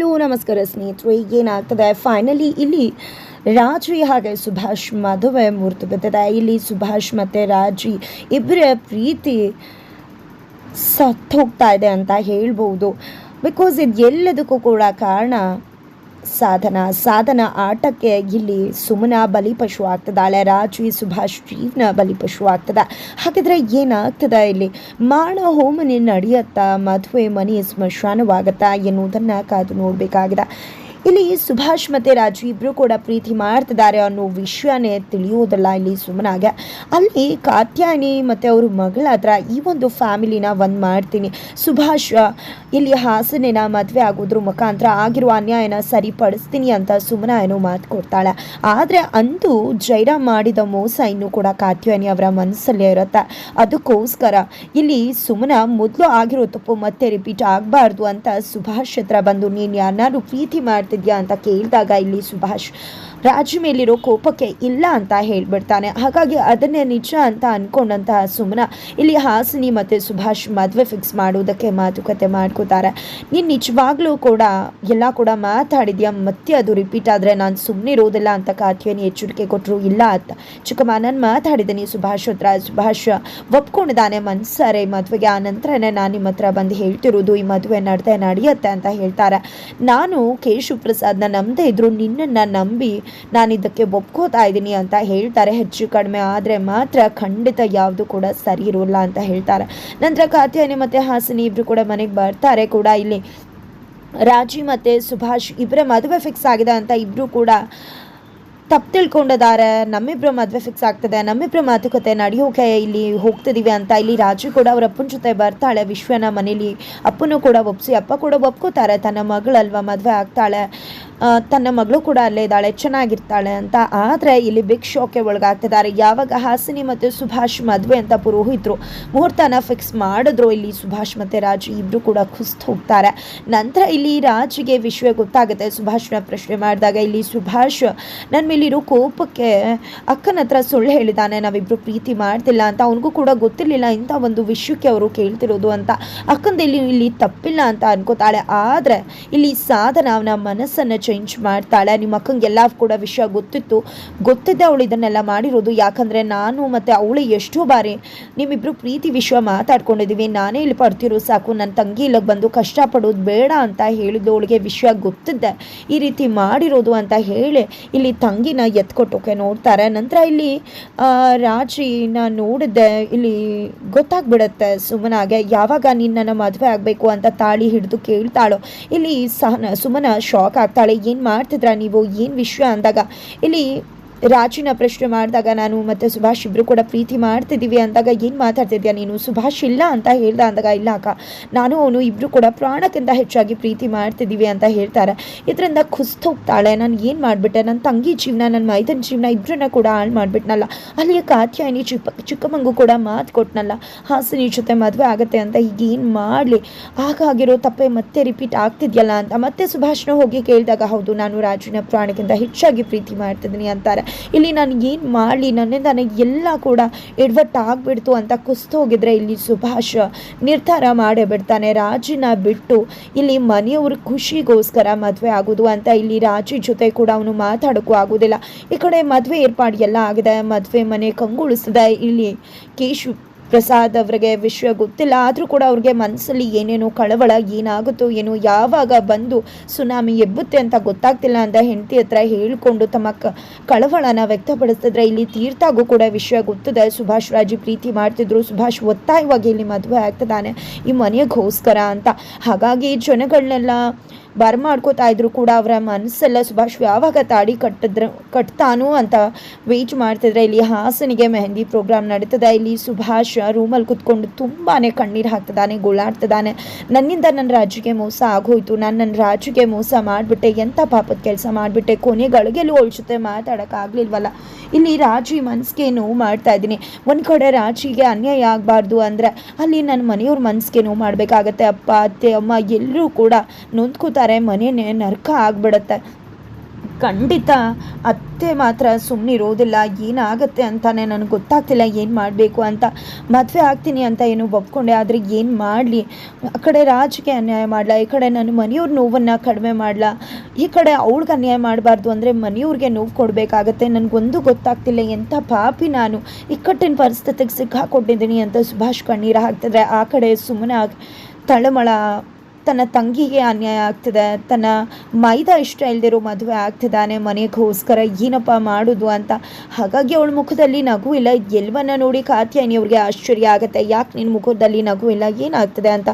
Hello, ನಮಸ್ಕಾರ ಸ್ನೇಹಿತರೆ, ಏನಾಗ್ತದೆ? ಫೈನಲಿ ಇಲ್ಲಿ ರಾಜ್ರಿ ಹಾಗೆ ಸುಭಾಷ್ ಮದುವೆ ಮುರಿದು ಬಿದ್ದಿದೆ ಇಲ್ಲಿ ಸುಭಾಷ್ ಮತ್ತು ರಾಜಿ ಇಬ್ಬರ ಪ್ರೀತಿ ಸತ್ತೋಗ್ತಾ ಇದೆ ಅಂತ ಹೇಳ್ಬೋದು ಬಿಕಾಸ್ ಇದು ಎಲ್ಲದಕ್ಕೂ ಕೂಡ ಕಾರಣ ಸಾಧನ ಸಾಧನ ಆಟಕ್ಕೆ ಇಲ್ಲಿ ಸುಮನ ಬಲಿಪಶು ಆಗ್ತದಾಳೆ ರಾಜಿ ಸುಭಾಷ್ ಜೀವನ ಬಲಿಪಶು ಆಗ್ತದ. ಹಾಗಿದ್ರೆ ಏನಾಗ್ತದ ಇಲ್ಲಿ? ಮಾಣ ಹೋಮನೆ ನಡೆಯತ್ತಾ, ಮದುವೆ ಮನೆ ಸ್ಮಶಾನವಾಗತ್ತಾ ಎನ್ನುವುದನ್ನು ಕಾದು ನೋಡಬೇಕಾಗಿದೆ. ಇಲ್ಲಿ ಸುಭಾಷ್ ಮತ್ತು ರಾಜು ಇಬ್ಬರು ಕೂಡ ಪ್ರೀತಿ ಮಾಡ್ತಿದ್ದಾರೆ ಅನ್ನೋ ವಿಷಯನೇ ತಿಳಿಯೋದಲ್ಲ ಇಲ್ಲಿ ಸುಮ್ಮನಾಗೆ ಅಲ್ಲಿ ಕಾತ್ಯಾಯನಿ ಮತ್ತು ಅವ್ರ ಮಗಳ ಹತ್ರ ಈ ಒಂದು ಫ್ಯಾಮಿಲಿನ ಒಂದು ಮಾಡ್ತೀನಿ. ಸುಭಾಷ್ ಇಲ್ಲಿ ಹಾಸನೇನ ಮದುವೆ ಆಗೋದ್ರ ಮುಖಾಂತರ ಆಗಿರುವ ಅನ್ಯಾಯನ ಸರಿಪಡಿಸ್ತೀನಿ ಅಂತ ಸುಮ್ಮನ ಏನೋ ಮಾತು ಕೊಡ್ತಾಳೆ. ಆದರೆ ಅಂದು ಜೈರಾಮ್ ಮಾಡಿದ ಮೋಸ ಇನ್ನೂ ಕೂಡ ಕಾತ್ಯಾಯನಿ ಅವರ ಮನಸ್ಸಲ್ಲೇ ಇರುತ್ತೆ. ಅದಕ್ಕೋಸ್ಕರ ಇಲ್ಲಿ ಸುಮ್ಮನ ಮೊದಲು ಆಗಿರೋ ತಪ್ಪು ಮತ್ತೆ ರಿಪೀಟ್ ಆಗಬಾರ್ದು ಅಂತ ಸುಭಾಷ್ ಹತ್ರ ಬಂದು ನೀನು ಯಾರನ್ನಾದ್ರೂ ಪ್ರೀತಿ ಮಾಡ್ತಿದ್ಯಾ ಅಂತ ಕೇಳಿದಾಗ ಇಲ್ಲಿ ಸುಭಾಷ್, ರಾಜು ಮೇಲಿರೋ ಕೋಪಕ್ಕೆ ಇಲ್ಲ ಅಂತ ಹೇಳ್ಬಿಡ್ತಾನೆ. ಹಾಗಾಗಿ ಅದನ್ನೇ ನಿಜ ಅಂತ ಅಂದ್ಕೊಂಡಂತಹ ಸುಮನ ಇಲ್ಲಿ ಹಾಸಿನಿ ಮತ್ತು ಸುಭಾಷ್ ಮದುವೆ ಫಿಕ್ಸ್ ಮಾಡೋದಕ್ಕೆ ಮಾತುಕತೆ ಮಾಡ್ಕೋತಾರೆ. ನೀನು ನಿಜವಾಗ್ಲೂ ಕೂಡ ಎಲ್ಲ ಕೂಡ ಮಾತಾಡಿದ್ಯಾ? ಮತ್ತೆ ಅದು ರಿಪೀಟ್ ಆದರೆ ನಾನು ಸುಮ್ಮನೆ ಇರೋದಿಲ್ಲ ಅಂತ ಕಾತ್ಯನಿ ಎಚ್ಚರಿಕೆ ಕೊಟ್ಟರು ಇಲ್ಲ ಅಂತ. ಚಿಕ್ಕಮ್ಮ, ನಾನು ಮಾತಾಡಿದ್ದೀನಿ ಸುಭಾಷ್ ಹತ್ರ. ಸುಭಾಷ್ ಒಪ್ಕೊಂಡಿದ್ದಾನೆ ಮನ್ಸರೆ, ಮದುವೆಗೆ. ಆ ನಂತರನೇ ನಾನು ನಿಮ್ಮ ಹತ್ರ ಬಂದು ಹೇಳ್ತಿರೋದು ಈ ಮದುವೆ ನಡೆದೇ ನಡೆಯುತ್ತೆ ಅಂತ ಹೇಳ್ತಾರೆ. ನಾನು ಕೇಶು ಪ್ರಸಾದ್ನ ನಂಬದೇ ಇದ್ರು, ನಿನ್ನನ್ನು ನಂಬಿ ನಾನು ಇದಕ್ಕೆ ಒಪ್ಕೋತಾ ಇದ್ದೀನಿ ಅಂತ ಹೇಳ್ತಾರೆ. ಹೆಚ್ಚು ಕಡಿಮೆ ಆದರೆ ಮಾತ್ರ ಖಂಡಿತ ಯಾವುದು ಕೂಡ ಸರಿ ಇರೋಲ್ಲ ಅಂತ ಹೇಳ್ತಾರೆ. ನಂತರ ಕಾತ್ಯಾಯಿನಿ ಮತ್ತು ಹಾಸಿನಿ ಇಬ್ಬರು ಕೂಡ ಮನೆಗೆ ಬರ್ತಾರೆ ಕೂಡ ಇಲ್ಲಿ. ರಾಜಿ ಮತ್ತು ಸುಭಾಷ್ ಇಬ್ಬರ ಮದುವೆ ಫಿಕ್ಸ್ ಆಗಿದೆ ಅಂತ ಇಬ್ಬರು ಕೂಡ ತಪ್ಪು ತಿಳ್ಕೊಂಡಿದ್ದಾರೆ ನಮ್ಮಿಬ್ಬರ ಮದುವೆ ಫಿಕ್ಸ್ ಆಗ್ತದೆ. ನಮ್ಮಿಬ್ಬರ ಮಾತುಕತೆ ನಡೆಯೋಕೆ ಇಲ್ಲಿ ಹೋಗ್ತಿದ್ದೀವಿ ಅಂತ. ಇಲ್ಲಿ ರಾಜು ಕೂಡ ಅವ್ರ ಅಪ್ಪನ ಜೊತೆ ಬರ್ತಾಳೆ. ವಿಶ್ವನ ಮನೇಲಿ ಅಪ್ಪನೂ ಕೂಡ ಒಪ್ಸಿ, ಅಪ್ಪ ಕೂಡ ಒಪ್ಕೋತಾರೆ. ತನ್ನ ಮಗಳಲ್ವ ಮದುವೆ ಆಗ್ತಾಳೆ. ತನ್ನ ಮಗಳು ಕೂಡ ಅಲ್ಲೇ ಇದ್ದಾಳೆ, ಚೆನ್ನಾಗಿರ್ತಾಳೆ ಅಂತ. ಆದರೆ ಇಲ್ಲಿ ಬಿಗ್ ಶೋಕ್ಕೆ ಒಳಗಾಗ್ತಿದ್ದಾರೆ. ಯಾವಾಗ ಹಾಸಿನಿ ಮತ್ತು ಸುಭಾಷ್ ಮದುವೆ ಅಂತ ಪುರೋಹಿತರು ಮುಹೂರ್ತನ ಫಿಕ್ಸ್ ಮಾಡಿದ್ರು, ಇಲ್ಲಿ ಸುಭಾಷ್ ಮತ್ತು ರಾಜು ಇಬ್ಬರು ಕೂಡ ಕುಸ್ತು ಹೋಗ್ತಾರೆ. ನಂತರ ಇಲ್ಲಿ ರಾಜಿಗೆ ವಿಷಯ ಗೊತ್ತಾಗುತ್ತೆ. ಸುಭಾಷ್ನ ಪ್ರಶ್ನೆ ಮಾಡಿದಾಗ ಇಲ್ಲಿ ಸುಭಾಷ್ ನನ್ನ ಮೇಲಿರೋ ಕೋಪಕ್ಕೆ ಅಕ್ಕನ ಹತ್ರ ಸುಳ್ಳು ಹೇಳಿದ್ದಾನೆ ನಾವಿಬ್ಬರು ಪ್ರೀತಿ ಮಾಡ್ತಿಲ್ಲ ಅಂತ. ಅವನಿಗೂ ಕೂಡ ಗೊತ್ತಿರಲಿಲ್ಲ ಇಂಥ ಒಂದು ವಿಷಯಕ್ಕೆ ಅವರು ಕೇಳ್ತಿರೋದು ಅಂತ. ಅಕ್ಕಂದಿಲ್ಲಿ ಇಲ್ಲಿ ತಪ್ಪಿಲ್ಲ ಅಂತ ಅನ್ಕೋತಾಳೆ. ಆದರೆ ಇಲ್ಲಿ ಸಾಧನ ಅವನ ಮನಸ್ಸನ್ನು ಚೇಂಜ್ ಮಾಡ್ತಾಳೆ. ನಿಮ್ಮ ಅಕ್ಕಂಗೆ ಎಲ್ಲ ಕೂಡ ವಿಷಯ ಗೊತ್ತಿತ್ತು. ಗೊತ್ತಿದ್ದೆ ಅವಳು ಇದನ್ನೆಲ್ಲ ಮಾಡಿರೋದು. ಯಾಕಂದರೆ ನಾನು ಮತ್ತು ಅವಳು ಎಷ್ಟೋ ಬಾರಿ ನಿಮ್ಮಿಬ್ಬರು ಪ್ರೀತಿ ವಿಷಯ ಮಾತಾಡ್ಕೊಂಡಿದ್ದೀವಿ. ನಾನೇ ಇಲ್ಲಿ ಪಡ್ತಿರೋ ಸಾಕು. ನನ್ನ ತಂಗಿ ಇಲ್ಲಿಗೆ ಬಂದು ಕಷ್ಟಪಡೋದು ಬೇಡ ಅಂತ ಹೇಳಿದ್ದು ಅವಳಿಗೆ ವಿಷಯ ಗೊತ್ತಿದ್ದೆ. ಈ ರೀತಿ ಮಾಡಿರೋದು ಅಂತ ಹೇಳಿ ಇಲ್ಲಿ ತಂಗಿನ ಎತ್ಕೊಟ್ಟೋಕೆ ನೋಡ್ತಾರೆ. ನಂತರ ಇಲ್ಲಿ ರಾಜಿನ ನೋಡಿದ್ದೆ. ಇಲ್ಲಿ ಗೊತ್ತಾಗ್ಬಿಡತ್ತೆ ಸುಮ್ಮನಾಗೆ ಯಾವಾಗ ನೀನು ಮದುವೆ ಆಗಬೇಕು ಅಂತ ತಾಳಿ ಹಿಡಿದು ಕೇಳ್ತಾಳೋ. ಇಲ್ಲಿ ಸಹನ, ಸುಮನ ಶಾಕ್ ಆಗ್ತಾಳೆ. ಏನು ಮಾಡ್ತಿದ್ರ ನೀವು? ಏನು ವಿಷಯ ಅಂದಾಗ? ಇಲ್ಲಿ ರಾಜಿನ ಪ್ರಶ್ನೆ ಮಾಡಿದಾಗ ನಾನು ಮತ್ತು ಸುಭಾಷ್ ಇಬ್ಬರು ಕೂಡ ಪ್ರೀತಿ ಮಾಡ್ತಿದ್ದೀವಿ ಅಂದಾಗ ಏನು ಮಾತಾಡ್ತಿದ್ಯಾ ನೀನು? ಸುಭಾಷ್ ಇಲ್ಲ ಅಂತ ಹೇಳ್ದ ಅಂದಾಗ, ಇಲ್ಲ ಅಕ್ಕ. ನಾನು ಅವನು ಇಬ್ಬರು ಕೂಡ ಪ್ರಾಣಕ್ಕಿಂತ ಹೆಚ್ಚಾಗಿ ಪ್ರೀತಿ ಮಾಡ್ತಿದ್ದೀವಿ ಅಂತ ಹೇಳ್ತಾರೆ. ಇದರಿಂದ ಹೋಗ್ತಾಳೆ. ನಾನು ಏನು ಮಾಡಿಬಿಟ್ಟೆ? ನನ್ನ ತಂಗಿ ಜೀವನ ನನ್ನ ಮೈದನ ಜೀವನ ಇಬ್ಬರನ್ನ ಕೂಡ ಹಾಳು ಮಾಡಿಬಿಟ್ನಲ್ಲ. ಅಲ್ಲಿಯ ಕಾತ್ಯಾಯಿನಿ ಚಿಕ್ಕ ಚಿಕ್ಕಮಂಗು ಕೂಡ ಮಾತು ಕೊಟ್ನಲ್ಲ. ಹಾಸನಿ ಜೊತೆ ಮದುವೆ ಆಗುತ್ತೆ ಅಂತ ಈಗ ಏನು ಮಾಡಲಿ? ಹಾಗಾಗಿರೋ ತಪ್ಪೆ ಮತ್ತೆ ರಿಪೀಟ್ ಆಗ್ತಿದ್ಯಲ್ಲ ಅಂತ ಮತ್ತೆ ಸುಭಾಷ್ನ ಹೋಗಿ ಕೇಳಿದಾಗ, ಹೌದು, ನಾನು ರಾಜಿನ ಪ್ರಾಣಕ್ಕಿಂತ ಹೆಚ್ಚಾಗಿ ಪ್ರೀತಿ ಮಾಡ್ತಿದ್ದೀನಿ ಅಂತಾರೆ. ಇಲ್ಲಿ ನಾನು ಏನು ಮಾಡಲಿ? ನನ್ನಿಂದ ನನಗೆ ಎಲ್ಲ ಕೂಡ ಎಡ್ವಟ್ ಆಗಿಬಿಡ್ತು ಅಂತ ಕುಸ್ತು ಹೋಗಿದ್ರೆ ಇಲ್ಲಿ ಸುಭಾಷ್ ನಿರ್ಧಾರ ಮಾಡೇ ಬಿಡ್ತಾನೆ. ರಾಜಿನ ಬಿಟ್ಟು ಇಲ್ಲಿ ಮನೆಯವ್ರ ಖುಷಿಗೋಸ್ಕರ ಮದುವೆ ಆಗೋದು ಅಂತ ಇಲ್ಲಿ ರಾಜಿ ಜೊತೆ ಕೂಡ ಅವನು ಮಾತಾಡೋಕ್ಕೂ ಆಗೋದಿಲ್ಲ. ಈ ಕಡೆ ಮದುವೆ ಏರ್ಪಾಡು ಎಲ್ಲ ಆಗಿದೆ. ಮದುವೆ ಮನೆ ಕಂಗೊಳಿಸಿದೆ. ಇಲ್ಲಿ ಕೇಶು ಪ್ರಸಾದ್ ಅವರಿಗೆ ವಿಷಯ ಗೊತ್ತಿಲ್ಲ. ಆದರೂ ಕೂಡ ಅವ್ರಿಗೆ ಮನಸ್ಸಲ್ಲಿ ಏನೇನೋ ಕಳವಳ ಏನಾಗುತ್ತೋ ಏನೋ ಯಾವಾಗ ಬಂದು ಸುನಾಮಿ ಎಬ್ಬುತ್ತೆ ಅಂತ ಗೊತ್ತಾಗ್ತಿಲ್ಲ ಅಂತ ಹೆಂಡತಿ ಹತ್ರ ಹೇಳಿಕೊಂಡು ತಮ್ಮ ಕ, ಕಳವಳನ ವ್ಯಕ್ತಪಡಿಸ್ತಿದ್ರೆ ಇಲ್ಲಿ ತೀರ್ಥಾಗೂ ಕೂಡ ವಿಷಯ ಗೊತ್ತಿದೆ. ಸುಭಾಷ್ ರಾಜು ಪ್ರೀತಿ ಮಾಡ್ತಿದ್ರು. ಸುಭಾಷ್ ಒತ್ತಾಯವಾಗಿ ಇಲ್ಲಿ ಮದುವೆ ಆಗ್ತದಾನೆ ಈ ಮನೆಗೋಸ್ಕರ ಅಂತ. ಹಾಗಾಗಿ ಜನಗಳನ್ನೆಲ್ಲ ಬರಮಾಡ್ಕೋತಾ ಇದ್ರು ಕೂಡ ಅವರ ಮನಸ್ಸೆಲ್ಲ ಸುಭಾಷ್ ಯಾವಾಗ ತಾಡಿ ಕಟ್ಟಿದ್ರು, ಕಟ್ತಾನು ಅಂತ ವೇಟ್ ಮಾಡ್ತಿದ್ರೆ ಇಲ್ಲಿ ಹಾಸನಿಗೆ ಮೆಹಂದಿ ಪ್ರೋಗ್ರಾಮ್ ನಡೀತದೆ. ಇಲ್ಲಿ ಸುಭಾಷ್ ರೂಮಲ್ಲಿ ಕುತ್ಕೊಂಡು ತುಂಬಾ ಕಣ್ಣೀರು ಹಾಕ್ತದಾನೆ ಗೋಳಾಡ್ತಿದ್ದಾನೆ. ನನ್ನಿಂದ ನನ್ನ ರಾಜ್ಯಕ್ಕೆ ಮೋಸ ಆಗೋಯ್ತು. ನಾನು ನನ್ನ ರಾಜಿಗೆ ಮೋಸ ಮಾಡಿಬಿಟ್ಟೆ. ಎಂಥ ಪಾಪದ ಕೆಲಸ ಮಾಡಿಬಿಟ್ಟೆ? ಕೊನೆಗಳಿಗೆಲ್ಲೂ ಅವಳ ಜೊತೆ ಮಾತಾಡೋಕ್ಕಾಗಲಿಲ್ವಲ್ಲ. ಇಲ್ಲಿ ರಾಜಿ ಮನಸ್ಸಿಗೆ ನೋವು ಮಾಡ್ತಾ ಇದ್ದೀನಿ. ಒಂದು ಕಡೆ ರಾಜಿಗೆ ಅನ್ಯಾಯ ಆಗಬಾರ್ದು ಅಂದರೆ ಅಲ್ಲಿ ನನ್ನ ಮನೆಯವ್ರ ಮನಸ್ಸಿಗೆ ನೋವು ಮಾಡಬೇಕಾಗತ್ತೆ. ಅಪ್ಪ, ಅತ್ತೆ, ಅಮ್ಮ ಎಲ್ಲರೂ ಕೂಡ ನೊಂದ್ಕೋತಾರೆ ಮನೆಯೇ ನರಕ ಆಗ್ಬಿಡತ್ತೆ. ಖಂಡಿತ ಅತ್ತೆ ಮಾತ್ರ ಸುಮ್ಮನಿರೋದಿಲ್ಲ ಏನಾಗುತ್ತೆ ಅಂತಾನೆ ನನಗೆ ಗೊತ್ತಾಗ್ತಿಲ್ಲ, ಏನು ಮಾಡಬೇಕು ಅಂತ. ಮದುವೆ ಆಗ್ತೀನಿ ಅಂತ ಏನು ಒಪ್ಕೊಂಡೆ, ಆದರೆ ಏನು ಮಾಡಲಿ? ಆ ಕಡೆ ರಾಜ್ಗೆ ಅನ್ಯಾಯ ಮಾಡಲ? ಈ ಕಡೆ ನನ್ನ ಮನೆಯವ್ರ ನೋವನ್ನು ಕಡಿಮೆ ಮಾಡಲ? ಈ ಕಡೆ ಅವಳಿಗೆ ಅನ್ಯಾಯ ಮಾಡಬಾರ್ದು ಅಂದರೆ ಮನೆಯವ್ರಿಗೆ ನೋವು ಕೊಡಬೇಕಾಗತ್ತೆ. ನನಗೊಂದು ಗೊತ್ತಾಗ್ತಿಲ್ಲ ಎಂಥ ಪಾಪಿ ನಾನು. ಇಕ್ಕಟ್ಟಿನ ಪರಿಸ್ಥಿತಿಗೆ ಸಿಕ್ಕಾಕೊಂಡಿದ್ದೀನಿ ಅಂತ ಸುಭಾಷ್ ಕಣ್ಣೀರು ಹಾಕ್ತಿದ್ರೆ ಆ ಕಡೆ ಸುಮ್ಮನೆ ತಳಮಳ ತನ್ನ ತಂಗಿಗೆ ಅನ್ಯಾಯ ಆಗ್ತಿದೆ, ತನ್ನ ಮೈದ ಇಷ್ಟ ಇಲ್ದಿರೋ ಮದುವೆ ಆಗ್ತಿದ್ದಾನೆ, ಮನೆಗೋಸ್ಕರ ಏನಪ್ಪ ಮಾಡೋದು ಅಂತ. ಹಾಗಾಗಿ ಅವಳ ಮುಖದಲ್ಲಿ ನಗು ಇಲ್ಲ. ಎಲ್ಲವನ್ನ ನೋಡಿ ಕಾತ್ಯಾಯಿನಿ ಅವ್ರಿಗೆ ಆಶ್ಚರ್ಯ ಆಗುತ್ತೆ. ಯಾಕೆ ನಿನ್ನ ಮುಖದಲ್ಲಿ ನಗು ಇಲ್ಲ? ಏನಾಗ್ತದೆ ಅಂತ?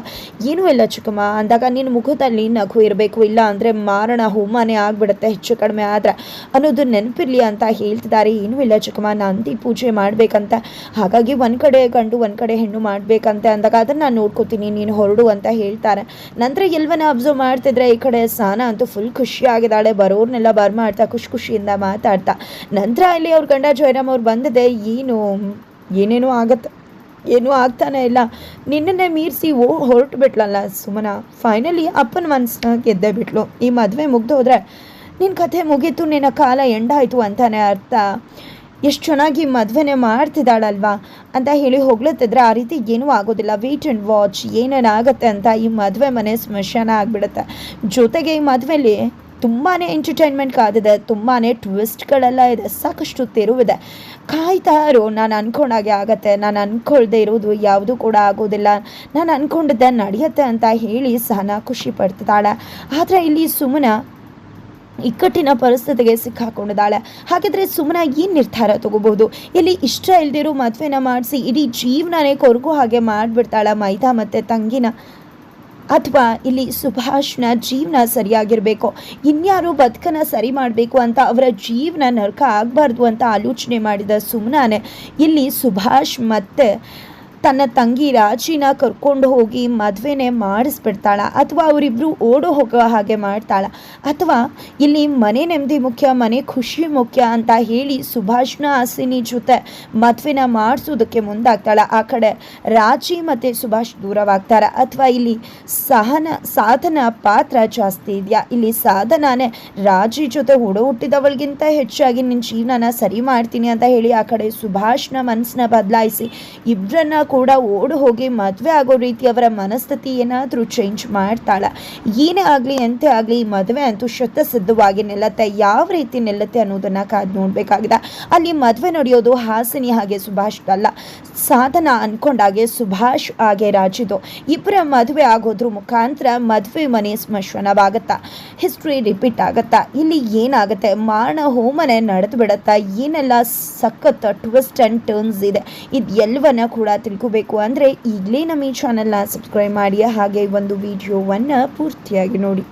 ಏನೂ ಇಲ್ಲ ಚಿಕ್ಕಮ್ಮ. ಅಂದಾಗ ನಿನ್ನ ಮುಖದಲ್ಲಿ ನಗು ಇರಬೇಕು. ಇಲ್ಲ ಅಂದರೆ ಮಾರಣ ಹೋಮಾನೆ ಆಗಿಬಿಡುತ್ತೆ ಹೆಚ್ಚು ಕಡಿಮೆ ಆದರೆ ಅನ್ನೋದು ನೆನಪಿರಲಿ ಅಂತ ಹೇಳ್ತಿದ್ದಾರೆ. ಏನೂ ಇಲ್ಲ ಚಿಕ್ಕಮ್ಮ. ನಂದಿ ಪೂಜೆ ಮಾಡಬೇಕಂತ. ಹಾಗಾಗಿ ಒಂದು ಕಡೆ ಗಂಡು, ಒಂದು ಕಡೆ ಹೆಣ್ಣು ಮಾಡಬೇಕಂತೆ ಅಂದಾಗ ಅದನ್ನು ನಾನು ನೋಡ್ಕೋತೀನಿ, ನೀನು ಹೊರಡು ಅಂತ ಹೇಳ್ತಾರೆ. ನಂತರ ಎಲ್ವನ ಅಬ್ಸರ್ವ್ ಮಾಡ್ತಿದ್ರೆ ಈ ಕಡೆ ಸ್ನಾನ ಅಂತೂ ಫುಲ್ ಖುಷಿಯಾಗಿದ್ದಾಳೆ. ಬರೋರ್ನೆಲ್ಲ ಬರ್ಮಾಡ್ತಾ, ಖುಷಿ ಖುಷಿಯಿಂದ ಮಾತಾಡ್ತಾ. ನಂತರ ಇಲ್ಲಿ ಅವ್ರ ಗಂಡ ಜಯರಾಮ್ ಅವ್ರು ಬಂದಿದೆ. ಏನು, ಏನೇನೋ ಆಗತ್ತೆ, ಏನೂ ಆಗ್ತಾನೆ ಇಲ್ಲ. ನಿನ್ನನ್ನೇ ಮೀರಿಸಿ ಓ, ಹೊರಟು ಬಿಟ್ಲಲ್ಲ ಸುಮನ. ಫೈನಲಿ ಅಪ್ಪನ ಮನಸ್ಸನ್ನ ಗೆದ್ದೇ ಬಿಟ್ಲು. ಈ ಮದುವೆ ಮುಗ್ದು ಹೋದ್ರೆ ನಿನ್ನ ಕಥೆ ಮುಗೀತು, ನಿನ್ನ ಕಾಲ ಎಂಡಾಯಿತು ಅಂತಾನೆ ಅರ್ಥ. ಎಷ್ಟು ಚೆನ್ನಾಗಿ ಮದುವೆನೇ ಮಾಡ್ತಿದ್ದಾಳಲ್ವಾ? ಅಂತ ಹೇಳಿ ಹೋಗ್ಲತ್ತಿದ್ರೆ ಆ ರೀತಿ ಏನೂ ಆಗೋದಿಲ್ಲ. ವೇಟ್ ಆ್ಯಂಡ್ ವಾಚ್ ಏನೇನಾಗುತ್ತೆ ಅಂತ ಈ ಮದುವೆ ಮನೆ ಸ್ಮಶಾನ ಆಗಿಬಿಡುತ್ತೆ. ಜೊತೆಗೆ ಈ ಮದುವೆಯಲ್ಲಿ ತುಂಬಾ ಎಂಟರ್ಟೈನ್ಮೆಂಟ್ ಕಾದಿದೆ. ತುಂಬಾ ಟ್ವಿಸ್ಟ್ಗಳೆಲ್ಲ ಇದೆ. ಸಾಕಷ್ಟು ತಿರುವಿದೆ. ಕಾಯ್ತಾ ಇರೋ. ನಾನು ಅಂದ್ಕೊಂಡಾಗೆ ಆಗತ್ತೆ. ನಾನು ಅಂದ್ಕೊಳ್ದೆ ಇರೋದು ಯಾವುದು ಕೂಡ ಆಗೋದಿಲ್ಲ. ನಾನು ಅಂದ್ಕೊಂಡಿದ್ದೆ ನಡೆಯುತ್ತೆ ಅಂತ ಹೇಳಿ ಸಹನ ಖುಷಿ ಪಡ್ತಿದ್ದಾಳೆ. ಆದರೆ ಇಲ್ಲಿ ಸುಮ್ಮನ ಇಕ್ಕಟ್ಟಿನ ಪರಿಸ್ಥಿತಿಗೆ ಸಿಕ್ಕಾಕೊಂಡಿದ್ದಾಳೆ. ಹಾಗಿದ್ರೆ ಸುಮ್ಮನೆ ಏನು ನಿರ್ಧಾರ ತಗೋಬಹುದು? ಇಲ್ಲಿ ಇಷ್ಟ ಇಲ್ದಿರೋ ಮದುವೆನ ಮಾಡಿಸಿ ಇಡೀ ಜೀವನನೇ ಕೊರಗು ಹಾಗೆ ಮಾಡಿಬಿಡ್ತಾಳೆ ಮೈದಾ ಮತ್ತು ತಂಗಿನ. ಅಥವಾ ಇಲ್ಲಿ ಸುಭಾಷ್ನ ಜೀವನ ಸರಿಯಾಗಿರಬೇಕು. ಇನ್ಯಾರು ಬದುಕನ್ನು ಸರಿ ಮಾಡಬೇಕು ಅಂತ ಅವರ ಜೀವನ ನರಕ ಆಗಬಾರ್ದು ಅಂತ ಆಲೋಚನೆ ಮಾಡಿದ ಸುಮ್ಮನೆ ಇಲ್ಲಿ ಸುಭಾಷ್ ಮತ್ತು ತನ್ನ ತಂಗಿ ರಾಜಿನ ಕರ್ಕೊಂಡು ಹೋಗಿ ಮದುವೆನೇ ಮಾಡಿಸ್ಬಿಡ್ತಾಳ ಅಥವಾ ಅವರಿಬ್ಬರು ಓಡೋ ಹೋಗೋ ಹಾಗೆ ಮಾಡ್ತಾಳ. ಅಥವಾ ಇಲ್ಲಿ ಮನೆ ನೆಮ್ಮದಿ ಮುಖ್ಯ, ಮನೆ ಖುಷಿ ಮುಖ್ಯ ಅಂತ ಹೇಳಿ ಸುಭಾಷ್ನ ಹಾಸಿನಿ ಜೊತೆ ಮದುವೆನ ಮಾಡಿಸೋದಕ್ಕೆ ಮುಂದಾಗ್ತಾಳ. ಆ ಕಡೆ ರಾಜಿ ಮತ್ತು ಸುಭಾಷ್ ದೂರವಾಗ್ತಾರ. ಅಥವಾ ಇಲ್ಲಿ ಸಹನ, ಸಾಧನ ಪಾತ್ರ ಜಾಸ್ತಿ ಇದೆಯಾ? ಇಲ್ಲಿ ಸಾಧನಾನೇ ರಾಜಿ ಜೊತೆ ಹುಡು ಹುಟ್ಟಿದವಳಿಗಿಂತ ಹೆಚ್ಚಾಗಿ ನಿನ್ನ ಜೀವನನ ಸರಿ ಮಾಡ್ತೀನಿ ಅಂತ ಹೇಳಿ ಆ ಕಡೆ ಸುಭಾಷ್ನ ಮನಸ್ಸನ್ನ ಬದಲಾಯಿಸಿ ಇಬ್ಬರನ್ನ ಕೂಡ ಓಡು ಹೋಗಿ ಮದುವೆ ಆಗೋ ರೀತಿ ಅವರ ಮನಸ್ಥಿತಿ ಏನಾದರೂ ಚೇಂಜ್ ಮಾಡ್ತಾಳ. ಏನೇ ಆಗಲಿ ಎಂತೆ ಆಗಲಿ ಮದುವೆ ಅಂತೂ ಶತಸಿದ್ಧವಾಗಿ ನಿಲ್ಲತ್ತೆ. ಯಾವ ರೀತಿ ನಿಲ್ಲತ್ತೆ ಅನ್ನೋದನ್ನು ಕಾದು ನೋಡಬೇಕಾಗಿದೆ. ಅಲ್ಲಿ ಮದುವೆ ನಡೆಯೋದು ಹಾಸಿನಿ ಹಾಗೆ ಸುಭಾಷ್ ಅಲ್ಲ. ಸಾಧನ ಅನ್ಕೊಂಡಾಗೆ ಸುಭಾಷ್ ಹಾಗೆ ರಾಜಿದು. ಇಬ್ಬರ ಮದುವೆ ಆಗೋದ್ರ ಮುಖಾಂತರ ಮದುವೆ ಮನೆ ಸ್ಮಶಾನವಾಗತ್ತಾ. ಹಿಸ್ಟ್ರಿ ರಿಪೀಟ್ ಆಗತ್ತಾ. ಇಲ್ಲಿ ಏನಾಗುತ್ತೆ? ಮಾರಣ ಹೋಮನೆ ನಡೆದು ಬಿಡತ್ತಾ ಏನೆಲ್ಲ ಸಖತ್ ಟ್ವಿಸ್ಟ್ ಆ್ಯಂಡ್ ಟರ್ನ್ಸ್ ಇದೆ. ಇದು ಎಲ್ಲವನ್ನ ಕೂಡ ತಿಳ್ಕೋಬೇಕು ಅಂದರೆ ಈಗಲೇ ನಮ್ಮ ಈ ಚಾನಲ್ನ ಸಬ್ಸ್ಕ್ರೈಬ್ ಮಾಡಿ ಹಾಗೆ ಒಂದು ವಿಡಿಯೋವನ್ನು ಪೂರ್ತಿಯಾಗಿ ನೋಡಿ.